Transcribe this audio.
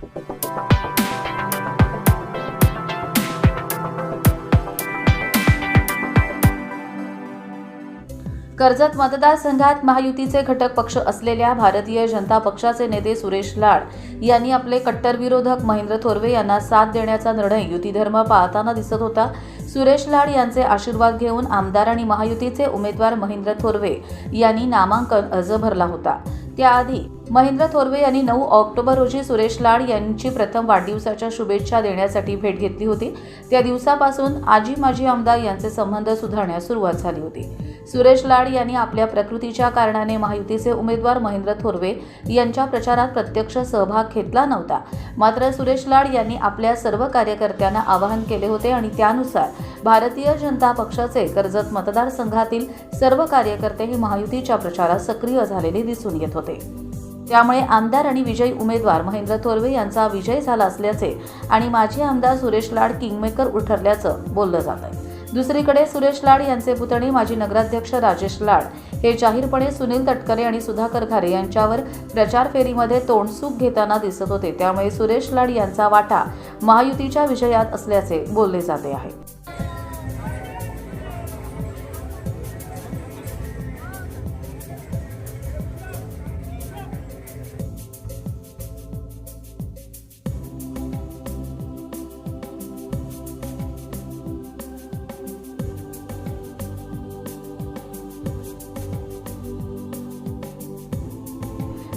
कर्जत मतदारसंघात महायुतीचे घटक पक्ष असलेल्या भारतीय जनता पक्षाचे नेते सुरेश लाड यांनी आपले कट्टर विरोधक महेंद्र थोरवे यांना साथ देण्याचा निर्णय युतीधर्म पाळताना दिसत होता. सुरेश लाड यांचे आशीर्वाद घेऊन आमदार आणि महायुतीचे उमेदवार महेंद्र थोरवे यांनी नामांकन अर्ज भरला होता. त्याआधी महेंद्र थोरवे यांनी नऊ ऑक्टोबर रोजी सुरेश लाड यांची प्रथम वाढदिवसाच्या शुभेच्छा देण्यासाठी भेट घेतली होती. त्या दिवसापासून आजी माजी आमदार यांचे संबंध सुधारण्यास सुरुवात झाली होती. सुरेश लाड यांनी आपल्या प्रकृतीच्या कारणाने महायुतीचे उमेदवार महेंद्र थोरवे यांच्या प्रचारात प्रत्यक्ष सहभाग घेतला नव्हता. मात्र सुरेश लाड यांनी आपल्या सर्व कार्यकर्त्यांना आवाहन केले होते आणि त्यानुसार भारतीय जनता पक्षाचे कर्जत मतदारसंघातील सर्व कार्यकर्ते हे महायुतीच्या प्रचारात सक्रिय झालेले दिसून येत होते. त्यामुळे आमदार आणि विजयी उमेदवार महेंद्र थोरवे यांचा विजय झाला असल्याचे आणि माजी आमदार सुरेश लाड किंगमेकर उठरल्याचं बोललं जात आहे दुसरीकडे सुरेश लाड यांचे पुतणे माजी नगराध्यक्ष राजेश लाड हे जाहीरपणे सुनील तटकरे आणि सुधाकर घारे यांच्यावर प्रचार फेरीमध्ये तोंडसूक घेताना दिसत होते. त्यामुळे सुरेश लाड यांचा वाटा महायुतीच्या विजयात असल्याचे बोलले जाते आहे.